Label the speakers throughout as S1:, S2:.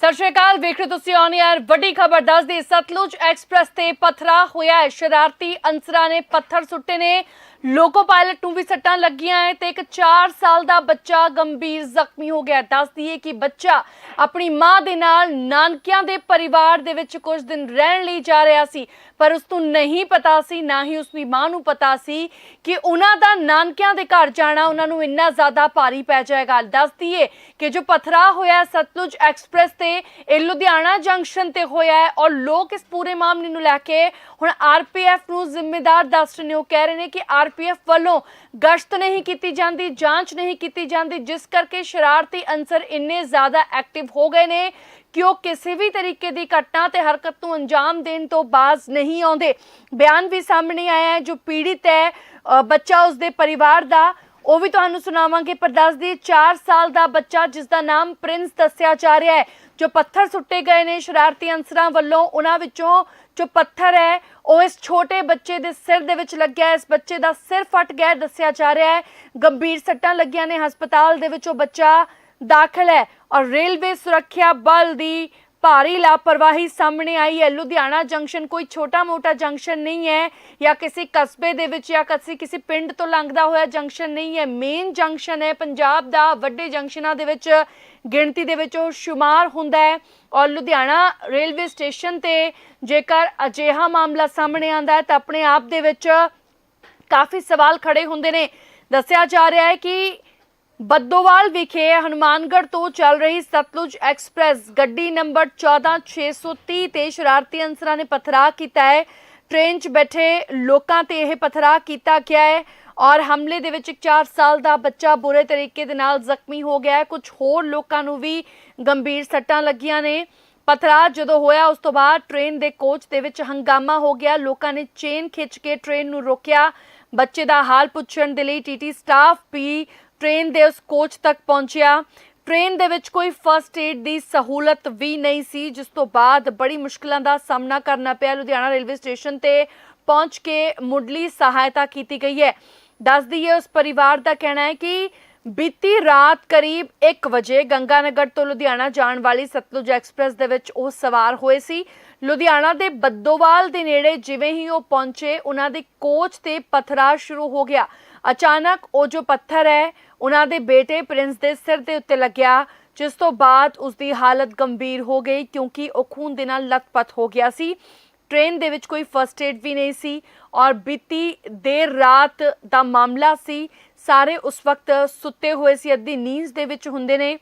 S1: ਸਤਿ ਸ਼੍ਰੀ ਅਕਾਲ, ਵੇਖ ਰਹੇ ਤੁਸੀਂ ਔਨ ਯਾਰ ਵੱਡੀ ਖਬਰ ਦੱਸਦੀ, ਸਤਲੁਜ ਐਕਸਪ੍ਰੈਸ ਤੇ ਪਥਰਾ ਹੋਇਆ ਹੈ। ਸ਼ਰਾਰਤੀ ਅਨਸਰਾਂ ਨੇ ਪੱਥਰ ਸੁੱਟੇ ਨੇ। ਲੋਕੋ ਪਾਇਲਟ ਨੂੰ ਵੀ ਸੱਟਾਂ ਲੱਗੀਆਂ ਹੈ ਤੇ ਇੱਕ 4 ਸਾਲ ਦਾ ਬੱਚਾ ਗੰਭੀਰ ਜ਼ਖਮੀ ਹੋ ਗਿਆ। ਦੱਸਦੀ ਹੈ ਕਿ ਬੱਚਾ ਆਪਣੀ ਮਾਂ ਦੇ ਨਾਲ ਨਾਨਕਿਆਂ ਦੇ ਪਰਿਵਾਰ ਦੇ ਵਿੱਚ ਕੁਝ ਦਿਨ ਰਹਿਣ ਲਈ ਜਾ ਰਿਹਾ ਸੀ, ਪਰ ਉਸ ਨੂੰ ਨਹੀਂ ਪਤਾ ਸੀ, ਨਾ ਹੀ ਉਸ ਦੀ ਮਾਂ ਨੂੰ ਪਤਾ ਸੀ ਕਿ ਉਹਨਾਂ ਦਾ ਨਾਨਕਿਆਂ ਦੇ ਘਰ ਜਾਣਾ, ਉਹਨਾਂ ਨੂੰ ਇੰਨਾ ਜ਼ਿਆਦਾ ਭਾਰੀ ਪੈ ਜਾਏਗਾ। ਦੱਸਦੀ ਹੈ ਕਿ ਜੋ ਪਥਰਾ ਹੋਇਆ ਸਤਲੁਜ ਐਕਸਪ੍ਰੈਸ ਤੇ, ਇਹ ਲੁਧਿਆਣਾ ਜੰਕਸ਼ਨ ਤੇ ਹੋਇਆ ਹੈ ਔਰ ਲੋਕ ਇਸ ਪੂਰੇ ਮਾਮਲੇ ਨੂੰ ਲੈ ਕੇ ਹੁਣ ਆਰਪੀਐਫ ਨੂੰ ਜ਼ਿੰਮੇਦਾਰ ਦੱਸ ਰਹੇ ਨੇ। ਉਹ ਕਹਿ ਰਹੇ ਨੇ ਕਿ ਆਰ ਆਰਪੀਐਫ ਵੱਲੋਂ ਗਸ਼ਤ ਨਹੀਂ ਕੀਤੀ ਜਾਂਦੀ, ਜਾਂਚ ਨਹੀਂ ਕੀਤੀ ਜਾਂਦੀ, ਜਿਸ ਕਰਕੇ ਸ਼ਰਾਰਤੀ ਅਨਸਰ ਇੰਨੇ ਜ਼ਿਆਦਾ ਐਕਟਿਵ ਹੋ ਗਏ ਨੇ ਕਿ ਉਹ ਕਿਸੇ ਵੀ ਤਰੀਕੇ ਦੀ ਘਟਨਾ ਤੇ ਹਰਕਤ ਨੂੰ ਅੰਜਾਮ ਦੇਣ ਤੋਂ ਬਾਜ਼ ਨਹੀਂ ਆਉਂਦੇ। ਬਿਆਨ ਵੀ ਸਾਹਮਣੇ ਆਇਆ ਹੈ, ਜੋ ਪੀੜਿਤ ਹੈ ਬੱਚਾ ਉਸਦੇ ਪਰਿਵਾਰ ਦਾ ਉਹ ਵੀ ਤੁਹਾਨੂੰ ਸੁਣਾਵਾਂਗੇ ਪਰ ਦੱਸਦੀ 4 ਸਾਲ ਦਾ ਬੱਚਾ ਜਿਸ ਦਾ ਨਾਮ ਪ੍ਰਿੰਸ ਦੱਸਿਆ ਜਾ ਰਿਹਾ ਹੈ, ਜੋ ਪੱਥਰ ਸੁੱਟੇ ਗਏ ਨੇ ਸ਼ਰਾਰਤੀ ਅਨਸਰਾਂ ਵੱਲੋਂ, ਉਹਨਾਂ ਵਿੱਚੋਂ ਜੋ ਪੱਥਰ ਹੈ, ਉਹ ਇਸ ਛੋਟੇ ਬੱਚੇ ਦੇ ਸਿਰ ਦੇ ਵਿੱਚ ਲੱਗਿਆ ਇਸ ਬੱਚੇ ਦਾ ਸਿਰ ਫਟ ਗਿਆ ਦੱਸਿਆ ਜਾ ਰਿਹਾ ਹੈ। ਗੰਭੀਰ ਸੱਟਾਂ ਲੱਗੀਆਂ ਨੇ, ਹਸਪਤਾਲ ਦੇ ਵਿੱਚ ਉਹ ਬੱਚਾ ਦਾਖਲ ਹੈ ਔਰ ਰੇਲਵੇ ਸੁਰੱਖਿਆ ਬਲ ਦੀ ਭਾਰੀ ਲਾਪਰਵਾਹੀ ਸਾਹਮਣੇ ਆਈ ਹੈ। ਲੁਧਿਆਣਾ ਜੰਕਸ਼ਨ ਕੋਈ ਛੋਟਾ-ਮੋਟਾ ਜੰਕਸ਼ਨ ਨਹੀਂ ਹੈ ਜਾਂ ਕਿਸੇ ਕਸਬੇ ਦੇ ਵਿੱਚ ਜਾਂ ਕਿਸੇ ਕਿਸੇ ਪਿੰਡ ਤੋਂ ਲੰਘਦਾ ਹੋਇਆ ਜੰਕਸ਼ਨ ਨਹੀਂ ਹੈ। ਮੇਨ ਜੰਕਸ਼ਨ ਹੈ। ਪੰਜਾਬ ਦਾ ਵੱਡੇ ਜੰਕਸ਼ਨਾਂ ਦੇ ਵਿੱਚ ਗਿਣਤੀ ਦੇ ਵਿੱਚ ਉਹ ਸ਼ੁਮਾਰ ਹੁੰਦਾ ਹੈ ਔਰ ਲੁਧਿਆਣਾ ਰੇਲਵੇ ਸਟੇਸ਼ਨ ਤੇ ਜੇਕਰ ਅਜਿਹਾ ਮਾਮਲਾ ਸਾਹਮਣੇ ਆਂਦਾ ਹੈ ਤਾਂ ਆਪਣੇ ਆਪ ਦੇ ਵਿੱਚ ਕਾਫੀ ਸਵਾਲ ਖੜੇ ਹੁੰਦੇ ਨੇ। ਦੱਸਿਆ ਜਾ ਰਿਹਾ ਹੈ ਕਿ ਬੱਦੋਵਾਲ ਵਿਖੇ ਹਨੂਮਾਨਗੜ੍ਹ ਤੋਂ ਚੱਲ ਰਹੀ ਸਤਲੁਜ ਐਕਸਪ੍ਰੈਸ ਗੱਡੀ ਨੰਬਰ 14630 ਤੇ ਸ਼ਰਾਰਤੀ ਅਨਸਰਾਂ ਨੇ ਪਥਰਾ ਕੀਤਾ ਹੈ। ਟ੍ਰੇਨ 'ਚ ਬੈਠੇ ਲੋਕਾਂ ਤੇ ਇਹ ਪਥਰਾ ਕੀਤਾ ਗਿਆ ਹੈ ਔਰ ਹਮਲੇ ਦੇ ਵਿੱਚ ਇੱਕ 4 ਸਾਲ ਦਾ ਬੱਚਾ ਬੁਰੇ ਤਰੀਕੇ ਦੇ ਨਾਲ ਜ਼ਖਮੀ ਹੋ ਗਿਆ ਹੈ। ਕੁਝ ਹੋਰ ਲੋਕਾਂ ਨੂੰ ਵੀ ਗੰਭੀਰ ਸੱਟਾਂ ਲੱਗੀਆਂ ਨੇ। ਪਥਰਾ ਜਦੋਂ ਹੋਇਆ, ਉਸ ਤੋਂ ਬਾਅਦ ਟ੍ਰੇਨ ਦੇ ਕੋਚ ਦੇ ਵਿੱਚ ਹੰਗਾਮਾ ਹੋ ਗਿਆ। ਲੋਕਾਂ ਨੇ ਚੇਨ ਖਿੱਚ ਕੇ ਟ੍ਰੇਨ ਨੂੰ ਰੋਕਿਆ। ਬੱਚੇ ਦਾ ਹਾਲ ਪੁੱਛਣ ਦੇ ਲਈ ਟੀਟੀ ਸਟਾਫ ਵੀ ਟ੍ਰੇਨ ਦੇ ਉਸ ਕੋਚ ਤੱਕ ਪਹੁੰਚਿਆ। ਟ੍ਰੇਨ ਦੇ ਵਿੱਚ ਕੋਈ ਫਰਸਟ ਏਡ ਦੀ ਸਹੂਲਤ ਵੀ ਨਹੀਂ ਸੀ, ਜਿਸ ਤੋਂ ਬਾਅਦ ਬੜੀ ਮੁਸ਼ਕਲਾਂ ਦਾ ਸਾਹਮਣਾ ਕਰਨਾ ਪਿਆ। ਲੁਧਿਆਣਾ ਰੇਲਵੇ ਸਟੇਸ਼ਨ ਤੇ ਪਹੁੰਚ ਕੇ ਮੁੱਢਲੀ ਸਹਾਇਤਾ ਕੀਤੀ ਗਈ ਹੈ। ਦੱਸ ਦਈਏ, ਉਸ ਪਰਿਵਾਰ ਦਾ ਕਹਿਣਾ ਹੈ ਕਿ ਬੀਤੀ ਰਾਤ ਕਰੀਬ 1 ਵਜੇ ਗੰਗਾਨਗਰ ਤੋਂ ਲੁਧਿਆਣਾ ਜਾਣ ਵਾਲੀ ਸਤਲੁਜ ਐਕਸਪ੍ਰੈਸ ਦੇ ਵਿੱਚ ਉਹ ਸਵਾਰ ਹੋਏ ਸੀ। ਲੁਧਿਆਣਾ ਦੇ ਬੱਦੋਵਾਲ ਦੇ ਨੇੜੇ ਜਿਵੇਂ ਹੀ ਉਹ ਪਹੁੰਚੇ, ਉਹਨਾਂ ਦੇ ਕੋਚ ਤੇ ਪਥਰਾ ਸ਼ੁਰੂ ਹੋ ਗਿਆ। ਅਚਾਨਕ ਉਹ ਜੋ ਪੱਥਰ ਹੈ, ਉਹਨਾਂ ਦੇ ਬੇਟੇ ਪ੍ਰਿੰਸ ਦੇ ਸਿਰ ਦੇ ਉੱਤੇ ਲੱਗਿਆ, ਜਿਸ ਤੋਂ ਬਾਅਦ ਉਸ ਦੀ ਹਾਲਤ ਗੰਭੀਰ ਹੋ ਗਈ ਕਿਉਂਕਿ ਉਹ ਖੂਨ ਦੇ ਨਾਲ ਲਤਪਤ ਹੋ ਗਿਆ ਸੀ। ਟ੍ਰੇਨ ਦੇ ਵਿੱਚ ਕੋਈ ਫਰਸਟ ਏਡ ਵੀ ਨਹੀਂ ਸੀ ਔਰ ਬੀਤੀ ਦੇਰ ਰਾਤ ਦਾ ਮਾਮਲਾ ਸੀ। ਸਾਰੇ ਉਸ ਵਕਤ ਸੁੱਤੇ ਹੋਏ ਸੀ, ਅੱਧੀ ਨੀਂਦ ਦੇ ਵਿੱਚ ਹੁੰਦੇ ਨੇ।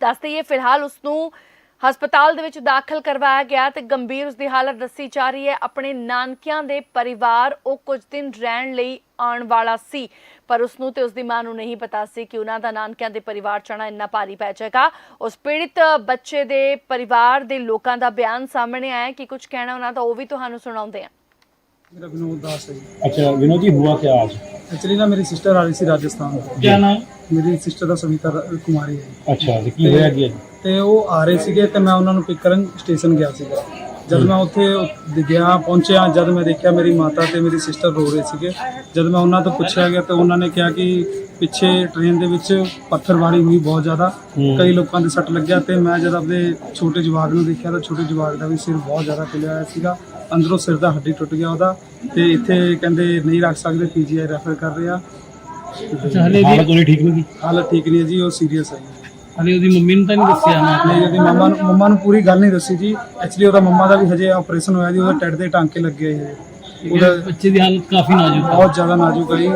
S1: ਦੱਸ ਇਹ ਫਿਲਹਾਲ ਉਸ ਨੂੰ ਹਸਪਤਾਲ ਦੇ ਵਿੱਚ ਦਾਖਲ ਕਰਵਾਇਆ ਗਿਆ ਤੇ ਗੰਭੀਰ ਉਸ ਦੀ ਹਾਲਤ ਦੱਸੀ ਜਾ ਰਹੀ ਹੈ। ਆਪਣੇ ਨਾਨਕਿਆਂ ਦੇ ਪਰਿਵਾਰ ਉਹ ਕੁਝ ਦਿਨ ਰਹਿਣ ਲਈ ਆਉਣ ਵਾਲਾ ਸੀ। ਪਰ ਉਸ ਨੂੰ ਤੇ ਉਸ ਦੀ ਮਾਂ ਨੂੰ ਨਹੀਂ ਪਤਾ ਸੀ ਕਿ ਉਹਨਾਂ ਦਾ ਨਾਨਕਿਆਂ ਦੇ ਪਰਿਵਾਰ ਚਣਾ ਇੰਨਾ ਭਾਰੀ ਪੈ ਜਾਏਗਾ। ਉਸ ਪੀੜਿਤ ਬੱਚੇ ਦੇ ਪਰਿਵਾਰ ਦੇ ਲੋਕਾਂ ਦਾ ਬਿਆਨ ਸਾਹਮਣੇ ਆਇਆ ਕਿ ਕੁਝ ਕਹਿਣਾ ਉਹਨਾਂ ਦਾ ਉਹ ਵੀ ਤੁਹਾਨੂੰ ਸੁਣਾਉਂਦੇ ਆ।
S2: ਮੇਰਾ ਵਿਨੋਦ ਦਾਸ ਹੈ
S3: ਅੱਛਾ ਵਿਨੋਦ ਜੀ ਹੁਆ ਕਿਆ ਅੱਜ
S2: ਐਕਚੁਅਲੀ ਨਾ ਮੇਰੀ ਸਿਸਟਰ ਆ ਰਹੀ ਸੀ ਰਾਜਸਥਾਨ ਤੋਂ।
S3: ਕੀ ਨਾਮ?
S2: ਮੇਰੀ ਸਿਸਟਰ ਦਾ ਸਵਿਤਾ ਕੁਮਾਰੀ ਹੈ
S3: ਅੱਛਾ ਕੀ ਹੋਇਆ ਅੱਗੇ
S2: ਤੇ ਉਹ ਆ ਰਹੇ ਸੀਗੇ ਤੇ ਮੈਂ ਉਹਨਾਂ ਨੂੰ ਪਿਕ ਕਰਨ ਸਟੇਸ਼ਨ ਗਿਆ ਸੀਗਾ। ਜਦ ਮੈਂ ਉੱਥੇ ਗਿਆ ਪਹੁੰਚਿਆ ਜਦ ਮੈਂ ਦੇਖਿਆ ਮੇਰੀ ਮਾਤਾ ਤੇ ਮੇਰੀ ਸਿਸਟਰ ਰੋ ਰਹੇ ਸੀਗੇ। ਜਦ ਮੈਂ ਉਹਨਾਂ ਤੋਂ ਪੁੱਛਿਆ ਗਿਆ ਤਾਂ ਉਹਨਾਂ ਨੇ ਕਿਹਾ ਕਿ ਪਿੱਛੇ ਟ੍ਰੇਨ ਦੇ ਵਿੱਚ ਪੱਥਰਵਾਰੀ ਹੋਈ ਬਹੁਤ ਜ਼ਿਆਦਾ। ਕਈ ਲੋਕਾਂ ਦੇ ਸੱਟ ਲੱਗਿਆ ਤੇ ਮੈਂ ਜਦ ਆਪਣੇ ਛੋਟੇ ਜਵਾਗ ਨੂੰ ਦੇਖਿਆ ਤਾਂ ਛੋਟੇ ਜਵਾਗ ਦਾ ਵੀ ਸਿਰ ਬਹੁਤ ਜ਼ਿਆਦਾ ਖਿਲਿਆ ਹੋਇਆ ਸੀਗਾ। ਅੰਦਰੋਂ ਸਿਰ ਦਾ ਹੱਡੀ ਟੁੱਟ ਗਿਆ ਉਹਦਾ ਤੇ ਇੱਥੇ ਕਹਿੰਦੇ ਨਹੀਂ ਰੱਖ ਸਕਦੇ ਪੀਜੀਆਈ ਰੈਫਰ ਕਰ ਰਹੇ
S3: ਉਹਦੀ ਠੀਕ ਨਹੀਂ?
S2: ਹਾਲਤ ਠੀਕ ਨਹੀਂ ਹੈ ਜੀ ਉਹ ਸੀਰੀਅਸ ਹੈ
S4: ਹਲੇ ਉਹਦੀ ਮੰਮੀ ਨੂੰ ਤਾਂ ਨਹੀਂ ਦੱਸਿਆ ਨਾ।
S2: ਨਹੀਂ ਉਹਦੀ ਮੰਮਾ ਨੂੰ ਮੰਮਾ ਨੂੰ ਪੂਰੀ ਗੱਲ ਨਹੀਂ ਦੱਸੀ ਜੀ। ਐਕਚੁਅਲੀ ਉਹਦਾ ਮੰਮਾ ਦਾ ਵੀ ਹਜੇ ਆਪਰੇਸ਼ਨ ਹੋਇਆ ਜੀ ਉਹਦਾ ਟੱਟ ਦੇ ਟਾਂਕੇ ਲੱਗੇ ਹੋਏ ਉਹਦਾ
S4: ਬੱਚੇ ਦੀ ਹਾਲਤ ਕਾਫੀ ਨਾਜ਼ੁਕ ਹੈ।
S2: ਬਹੁਤ ਜ਼ਿਆਦਾ ਨਾਜ਼ੁਕ ਹੈ ਜੀ।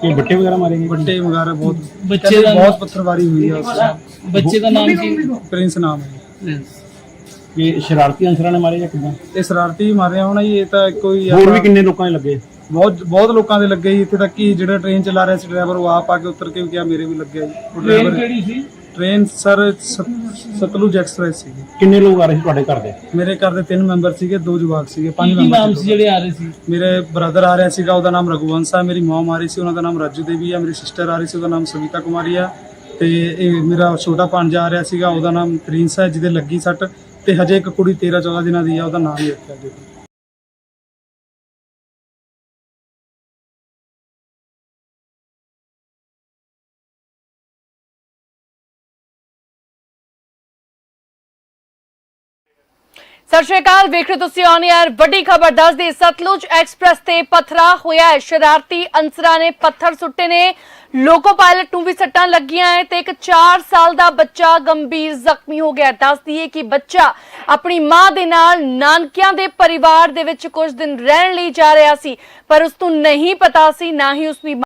S3: ਕੋਈ ਬੱਟੇ ਵਗੈਰਾ ਮਾਰੇ ਗਏ
S2: ਵੱਡੇ ਵਗਾਰਾ ਬਹੁਤ
S4: ਬੱਚੇ ਦਾ-
S2: ਬਹੁਤ ਪੱਥਰਵਾਰੀ ਹੋਈ ਹੈ ਉਸ
S4: ਬੱਚੇ ਦਾ ਨਾਮ ਕੀ?
S2: ਪ੍ਰਿੰਸ ਨਾਮ ਹੈ
S3: ਇਹ ਸ਼ਰਾਰਤੀ ਅਨਸਰਾਂ ਨੇ ਮਾਰੇ ਜਾਂ ਕਿੱਦਾਂ?
S2: ਇਹ ਸ਼ਰਾਰਤੀ ਮਾਰਿਆ ਹੋਣਾ ਜੀ ਇਹ ਤਾਂ ਕੋਈ
S3: ਹੋਰ ਵੀ ਕਿੰਨੇ ਲੋਕਾਂ ਨੇ ਲੱਗੇ?
S2: ਬਹੁਤ ਬਹੁਤ ਲੋਕਾਂ ਦੇ ਲੱਗੇ ਜੀ। ਇੱਥੇ ਤੱਕ ਕਿ ਜਿਹੜਾ ਟ੍ਰੇਨ ਚਲਾ ਰਿਹਾ ਸੀ ਡਰਾਈਵਰ ਉਹ ਆਪ ਆ ਕੇ ਉਤਰ ਕੇ ਵੀ ਕਿਹਾ ਮੇਰੇ ਵੀ ਲੱਗਿਆ ਜੀ। ਉਹ
S4: ਟ੍ਰੇਨ
S2: ਡਰਾਈਵਰ
S4: ਕਿਹੜੀ ਸੀ?
S2: ਟ੍ਰੇਨ ਸਰ ਸਤ- ਸਤਲੁਜ ਐਕਸਪ੍ਰੈਸ ਸੀ
S3: ਕਿੰਨੇ ਲੋਕ ਆ ਰਹੇ ਸੀ ਤੁਹਾਡੇ ਘਰ ਦੇ?
S2: ਮੇਰੇ ਘਰ ਦੇ ਤਿੰਨ ਮੈਂਬਰ ਸੀਗੇ ਦੋ ਜਵਾਕ ਸੀਗੇ ਪੰਜ
S4: ਕੀ ਕੀ ਨਾਮ
S2: ਮੈਂਬਰ
S4: ਸੀ ਜਿਹੜੇ ਆ ਰਹੇ ਸੀ?
S2: ਮੇਰੇ ਬ੍ਰਦਰ ਆ ਰਿਹਾ ਸੀਗਾ ਉਹਦਾ ਨਾਮ ਰਘੁਵੰਸ਼ ਆ ਮੇਰੀ ਮਮ ਆ ਰਹੀ ਸੀ ਉਹਨਾਂ ਦਾ ਨਾਮ ਰਾਜੂ ਦੇਵੀ ਆ ਮੇਰੀ ਸਿਸਟਰ ਆ ਰਹੀ ਸੀ ਉਹਦਾ ਨਾਮ ਸਵਿਤਾ ਕੁਮਾਰੀ ਆ। ਤੇ ਇਹ ਮੇਰਾ ਛੋਟਾ ਭਾਂਜਾ ਆ ਰਿਹਾ ਸੀਗਾ ਉਹਦਾ ਨਾਮ ਪ੍ਰਿੰਸ ਹੈ ਜਿਹਦੇ ਲੱਗੀ ਸੱਟ ਤੇ ਹਜੇ ਇੱਕ ਕੁੜੀ 13 14 ਦਿਨਾਂ ਦੀ ਆ ਉਹਦਾ ਨਾਮ ਹੀ ਰੱਖਿਆ ਜੀ।
S1: ਸਤਿ ਸ਼੍ਰੀ ਅਕਾਲ, ਵੇਖ ਰਹੇ ਤੁਸੀਂ ਔਨ 에ਅਰ ਵੱਡੀ ਖਬਰ ਦੱਸਦੇ, ਸਤਲੁਜ ਐਕਸਪ੍ਰੈਸ ਤੇ ਪਥਰਾ ਹੋਇਆ ਹੈ। ਸ਼ਰਾਰਤੀ ਅਨਸਰਾਂ ਨੇ ਪੱਥਰ ਸੁੱਟੇ ਨੇ। ਲੋਕੋ ਪਾਇਲਟ ਨੂੰ ਵੀ ਸੱਟਾਂ ਲੱਗੀਆਂ ਹੈ ਤੇ ਇੱਕ 4 ਸਾਲ ਦਾ ਬੱਚਾ ਗੰਭੀਰ ਜ਼ਖਮੀ ਹੋ ਗਿਆ। ਦੱਸ ਦਈਏ ਕਿ ਬੱਚਾ ਆਪਣੀ ਮਾਂ ਦੇ ਨਾਲ ਨਾਨਕਿਆਂ ਦੇ ਪਰਿਵਾਰ ਦੇ ਵਿੱਚ ਕੁਝ ਦਿਨ ਰਹਿਣ ਲਈ ਜਾ ਰਿਹਾ ਸੀ, ਪਰ ਉਸ ਨੂੰ ਨਹੀਂ ਪਤਾ ਸੀ, ਨਾ ਹੀ ਉਸ ਦੀ